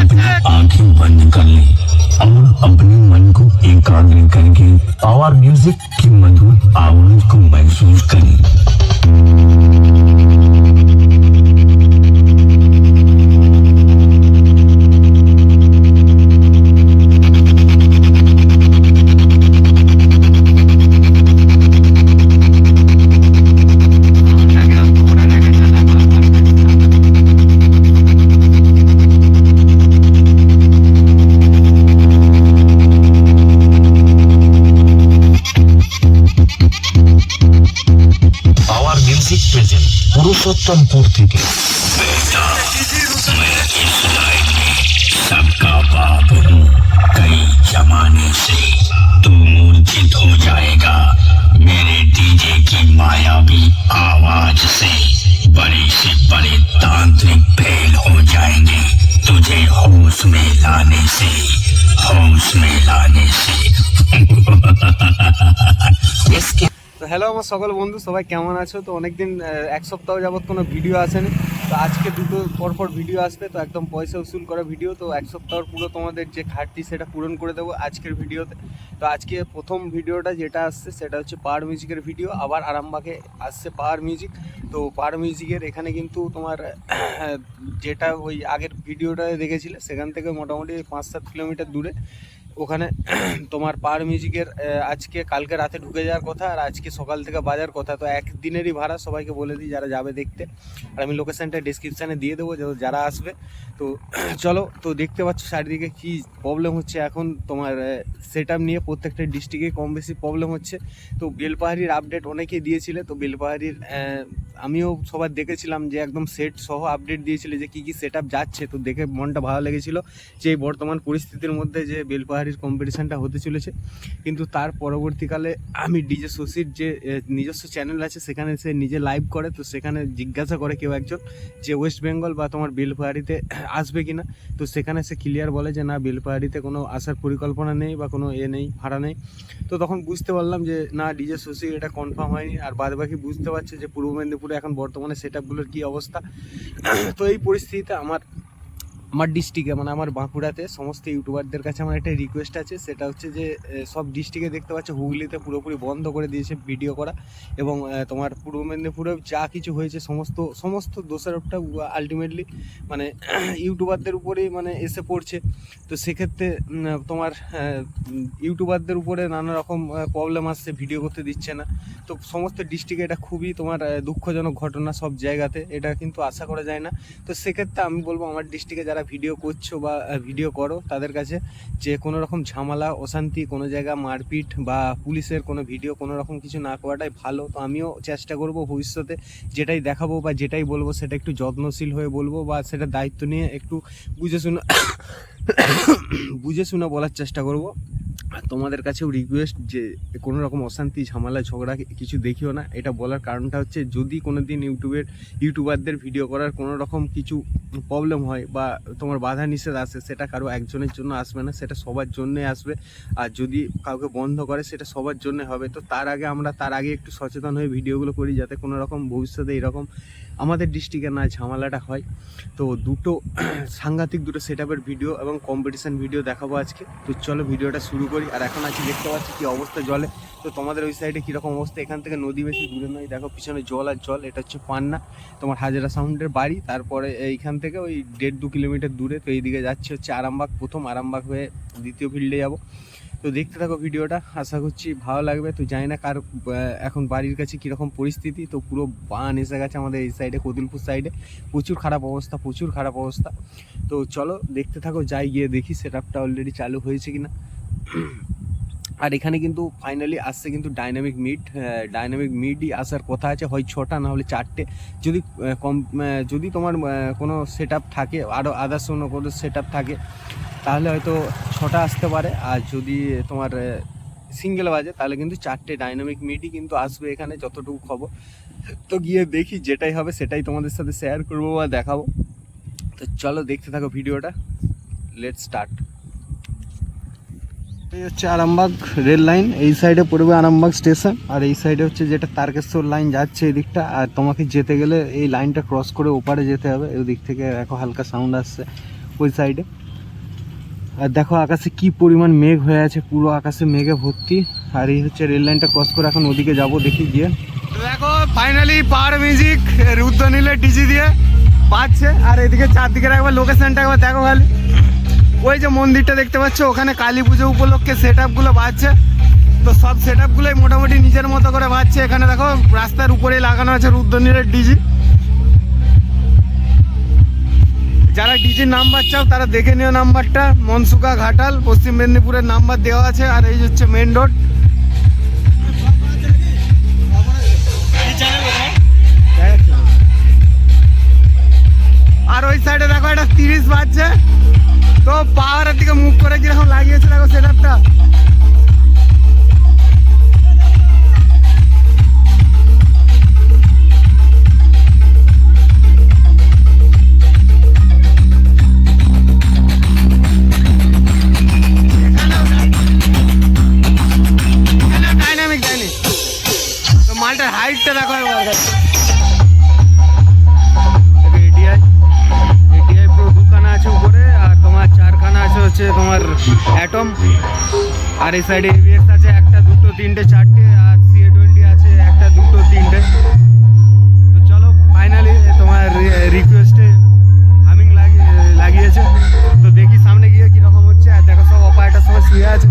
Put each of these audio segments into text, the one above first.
आँखें बंद कर ले और अपने मन को एकाग्र करके पावर म्यूज़िक की मधुर आवाज़ को महसूस करें। সত্তরপুর থেকে। হ্যালো আমার সকল বন্ধু, সবাই কেমন আছো? তো অনেকদিন এক সপ্তাহ যাবত কোনো ভিডিও আসেনি। তো আজকে দুটো পরপর ভিডিও আসবে, তো একদম পয়সা উসুল করা ভিডিও। তো এক সপ্তাহর পুরো তোমাদের যে ঘাটতি, সেটা পূরণ করে দেবো আজকের ভিডিওতে। তো আজকে প্রথম ভিডিওটা যেটা আসছে, সেটা হচ্ছে পাওয়ার মিউজিকের ভিডিও। আবার আরামবাগে আসছে পাওয়ার মিউজিক। তো পাওয়ার মিউজিকের এখানে কিন্তু তোমার যেটা ওই আগের ভিডিওটা দেখেছিলে, সেখান থেকে মোটামুটি পাঁচ সাত কিলোমিটার দূরে। ওখানে তোমার পার মিউজিকের আজকে কালকে রাতে ঢুকে যাওয়ার কথা আর আজকে সকাল থেকে বাজার কথা। তো একদিনেরই ভাড়া সবাইকে বলে দিই যারা যাবে দেখতে। আর আমি লোকেশনটা ডিসক্রিপশানে দিয়ে দেবো যারা আসবে। তো চলো, তো দেখতে পাচ্ছ চারিদিকে কী প্রবলেম হচ্ছে। এখন তোমার সেট নিয়ে প্রত্যেকটা ডিস্ট্রিক্টে কম বেশি প্রবলেম হচ্ছে। তো বেলপাহাড়ির আপডেট অনেকেই দিয়েছিলে। তো বেলপাহাড়ির আমিও সবার দেখেছিলাম যে একদম সেট সহ আপডেট দিয়েছিলে যে কী কী সেট যাচ্ছে। তো দেখে মনটা ভালো লেগেছিল যে বর্তমান পরিস্থিতির মধ্যে যে বেলপাহাড়ির কম্পিটিশানটা হতে চলেছে। কিন্তু তার পরবর্তীকালে আমি ডিজে শশীর যে নিজস্ব চ্যানেল আছে, সেখানে সে নিজে লাইভ করে, তো সেখানে জিজ্ঞাসা করে কেউ একজন যে ওয়েস্ট বেঙ্গল বা তোমার বেলপাহাড়িতে আসবে কি না তো সেখানে সে ক্লিয়ার বলে যে, না, বেলপাহাড়িতে কোনো আসার পরিকল্পনা নেই বা কোনো এ নেই, ভাড়া নেই। তো তখন বুঝতে পারলাম যে, না, ডিজে শশী এটা কনফার্ম হয়নি। আর বাদ বাকি বুঝতে পারছে যে, পূর্ব মেদিনীপুরে এখন বর্তমানে সেট আপগুলোর কী অবস্থা। তো এই পরিস্থিতিতে আমার আমার ডিস্ট্রিক্টে মানে আমার বাঁকুড়াতে সমস্ত ইউটিউবারদের কাছে আমার একটা রিকোয়েস্ট আছে। সেটা হচ্ছে যে সব ডিস্ট্রিক্টে দেখতে পাচ্ছ, হুগলিতে পুরোপুরি বন্ধ করে দিয়েছে ভিডিও করা এবং তোমার পূর্ব মেদিনীপুরে যা কিছু হয়েছে, সমস্ত সমস্ত দোষারোপটা আলটিমেটলি মানে ইউটিউবারদের উপরেই মানে এসে পড়ছে। তো সেক্ষেত্রে তোমার ইউটিউবারদের উপরে নানা রকম প্রবলেম আসছে ভিডিও করতে দিচ্ছে না। তো সমস্ত ডিস্ট্রিক্টে এটা খুবই তোমার দুঃখজনক ঘটনা সব জায়গাতে। এটা কিন্তু আশা করা যায় না। তো সেক্ষেত্রে আমি বলব, আমার ডিস্ট্রিক্টে যারা ভিডিও করছ বা ভিডিও করো তাদের কাছে যে কোনো রকম ঝামেলা, অশান্তি, কোনো জায়গা মারপিট বা পুলিশের কোনো ভিডিও কোনো রকম কিছু না করাটাই ভালো। তো আমিও চেষ্টা করব ভবিষ্যতে যেটাই দেখাবো বা যেটাই বলব সেটা একটু যত্নশীল হয়ে বলব বা সেটা দায়িত্ব নিয়ে একটু বুঝে শুনে বুঝে শুনে বলার চেষ্টা করব। আর তোমাদের কাছেও রিকোয়েস্ট যে কোনো রকম অশান্তি, ঝামেলা, ঝগড়া কিছু দেখিও না। এটা বলার কারণটা হচ্ছে, যদি কোনো দিন ইউটিউবের ইউটিউবারদের ভিডিও করার কোনো রকম কিছু প্রবলেম হয় বা তোমার বাধা নিষেধ আসে, সেটা কারও একজনের জন্য আসবে না, সেটা সবার জন্যে আসবে। আর যদি কাউকে বন্ধ করে, সেটা সবার জন্য হবে। তো তার আগে আমরা তার আগে একটু সচেতন হয়ে ভিডিওগুলো করি, যাতে কোনো রকম ভবিষ্যতে এরকম আমাদের ডিস্ট্রিক্টে না ঝামেলাটা হয়। তো দুটো সাংঘাতিক দুটো সেট ভিডিও এবং কম্পিটিশান ভিডিও দেখাবো আজকে। তো চলো ভিডিওটা শুরু করি। আর এখন আছি, দেখতে পাচ্ছি কি অবস্থা জলে। তো তোমাদের ওই সাইডে কীরকম অবস্থা? এখান থেকে নদী বেশি দূরে নয়। দেখো পিছনে জল আর জল, এটা হচ্ছে পান্না। তোমার হাজারা সাউন্ডের বাড়ি। তারপরে এইখান থেকে ওই দেড় দু কিলোমিটার দূরে। তো এইদিকে যাচ্ছে হচ্ছে আরামবাগ, প্রথম আরামবাগ হয়ে দ্বিতীয় ফিল্ডে যাব। তো দেখতে থাকো ভিডিওটা, আশা করছি ভালো লাগবে। তো জানি না কার এখন বাড়ির কাছে কীরকম পরিস্থিতি, তো পুরো বান এসে গেছে আমাদের এই সাইডে কদিলপুর সাইডে প্রচুর খারাপ অবস্থা, প্রচুর খারাপ অবস্থা। তো চলো, দেখতে থাকো, যাই গিয়ে দেখি সেট আপটা অলরেডি চালু হয়েছে কিনা। আর এখানে কিন্তু ফাইনালি আসছে কিন্তু ডাইনামিক মিট ডাইনামিক মিটই আসার কথা আছে, হয় ছটা, না হলে চারটে। যদি কম যদি তোমার কোনো সেট থাকে আরও আদার্স অন্য কোনো সেট থাকে, তাহলে হয়তো ছটা আসতে পারে। আর যদি তোমার সিঙ্গেল বাজে, তাহলে কিন্তু চারটে ডাইনামিক মিটই কিন্তু আসবে এখানে, যতটুকু খবর। তো গিয়ে দেখি যেটাই হবে, সেটাই তোমাদের সাথে শেয়ার করব বা দেখাবো। তো চলো দেখতে থাকো ভিডিওটা। লেট স্টার্ট এই হচ্ছে আরামবাগ রেল লাইন। এই সাইডে পড়বে আরামবাগ স্টেশন। আর এই সাইডে হচ্ছে যেটা তারকেশ্বর লাইন যাচ্ছে এই দিকটা আর তোমাকে যেতে গেলে এই লাইনটা ক্রস করে ওপারে যেতে হবে। ওই দিক থেকে দেখো হালকা সাউন্ড আসছে ওই সাইডে। আর দেখো আকাশে কি পরিমাণ মেঘ হয়ে আছে। পুরো আকাশে মেঘে ভর্তি। আর এই হচ্ছে রেল লাইনটা ক্রস করে এখন ওদিকে যাব দেখি গিয়ে। দেখো ফাইনালি পার মিউজিক রুদ্র নিলে ডিজি দিয়ে পাচ্ছে আর এদিকে চারদিকে একবার লোকেশনটা একবার দেখো খালি ওই যে মন্দিরটা দেখতে পাচ্ছ, ওখানে কালী পুজো উপলক্ষে সেট আপগুলো বাজছে। তো সব সেট আপগুলোই মোটামুটি নিজের মতো করে বাজছে। এখানে দেখো, রাস্তার উপরে লাগানো আছে রুদ্রনীলের ডিজি যারা ডিজির নাম্বার চাও, তারা দেখে নিও নাম্বারটা মনসুকা ঘাটাল, পশ্চিম মেদিনীপুরের নাম্বার দেওয়া আছে, আর এই হচ্ছে মেন রোড আর ওই সাইডে দেখো, একটা তিরিশ বাজছে। তো পাওয়ারের দিকে মুখ করে কীরকম লাগিয়েছে দেখো তো মালটার হাইটটা দেখো একবার। হচ্ছে তোমার অ্যাটম আর এই সাইডে এবিএস আছে, একটা, দুটো, তিনটে, চারটে, আর সিএ টোয়েন্টি আছে, একটা, দুটো, তিনটে। তো চলো ফাইনালি তোমার রিকোয়েস্টে হামিং লাগিয়েছে। তো দেখি সামনে গিয়ে কীরকম হচ্ছে, আর দেখো সব অপারেটার সবাই শুয়ে আছে।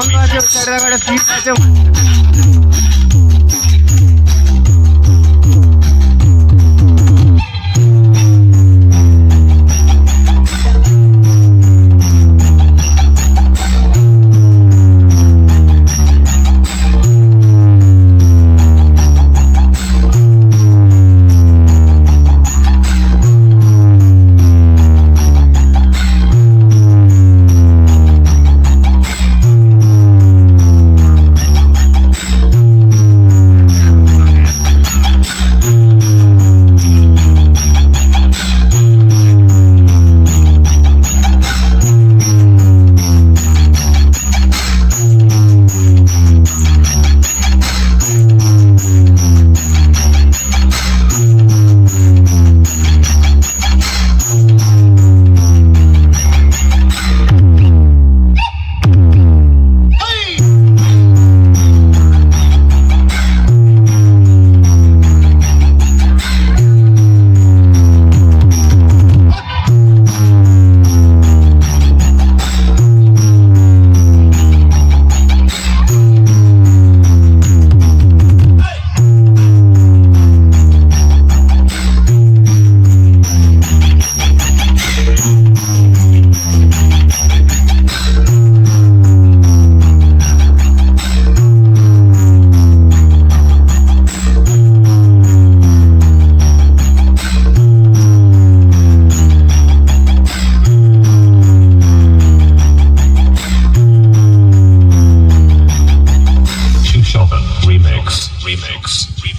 বাজেনি বন্ধ আছে ওই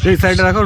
এই সাইডে রাখো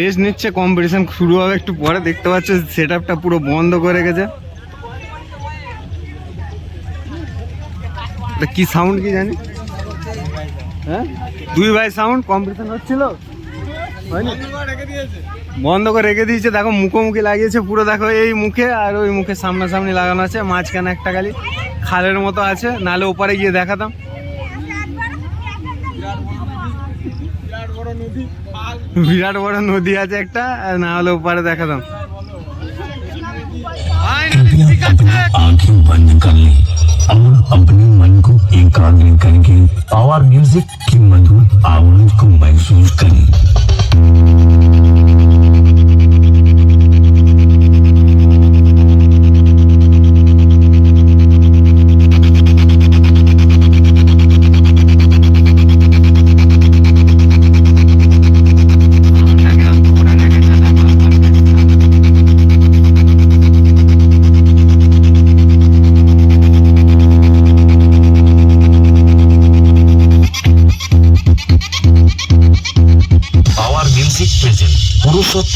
রেস্ট নিচ্ছে কম্পিটিশন শুরু হবে একটু পরে, দেখতে পাচ্ছ সেট পুরো বন্ধ করে এটা কি সাউন্ড কি জানি? হ্যাঁ? দুই ভাই সাউন্ড কম্পিটিশন হচ্ছিল? বন্ধ করে রেখে দিয়েছে, দেখো মুখোমুখি লাগিয়েছে, পুরো দেখো এই মুখে আর ওই মুখে সামনাসামনি লাগানো আছে, মাঝখানে একটা খালি খালের মতো আছে, নালে ওপারে গিয়ে দেখাতাম। বিরাট বড় নদী আছে একটা আর না হলে ওপারে দেখাতাম कृपया अपनी आंखें बंद कर ले और अपने मन को एकाग्र करके पावर म्यूजिक की मधुर आवाज को महसूस करें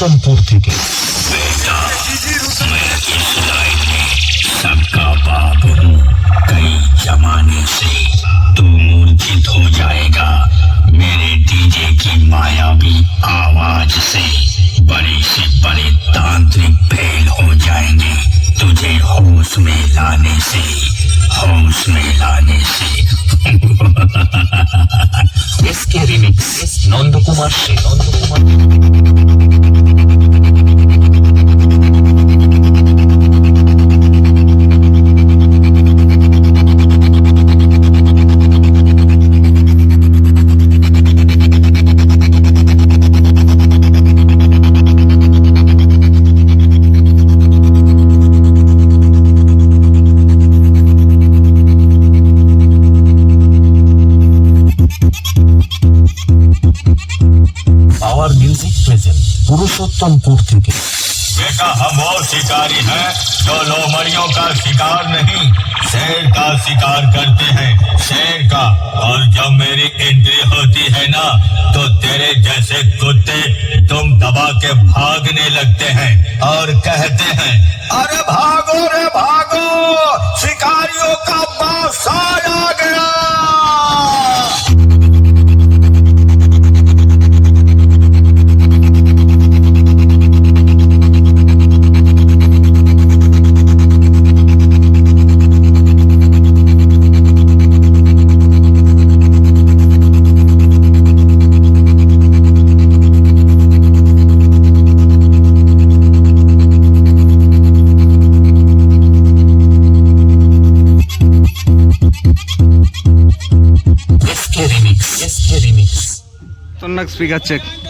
পুরুষোত্তমপুর থেকে सबका बाप हूँ कई जमाने से तू मूर्छित हो जाएगा मेरे डीजे की मायावी आवाज से बड़े से बड़े तांत्रिक फेल हो जाएंगे तुझे होश में लाने से होश में लाने से इसके रिमिक्स नंद कुमार से नंद कुमार प्रेजेंट पुरुषोत्तमपुर থেকে बेटा, हम वो शिकारी हैं, जो लोमड़ियों का शिकार नहीं, शेर का शिकार करते हैं, शेर का। और जब मेरी एंट्री होती है ना तो तेरे जैसे कुत्ते तुम दबा के भागने लगते हैं और कहते हैं, अरे भागो रे भागो, शिकारियों का बादशाह आ गया। we got check.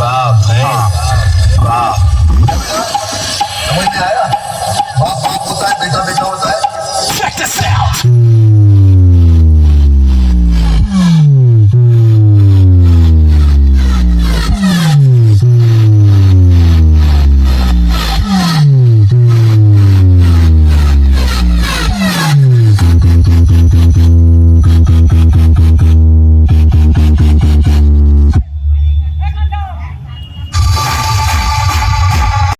बाप हैं बाप समझ में आया बाप बाप होता है बेटा बेटा होता है Check this out!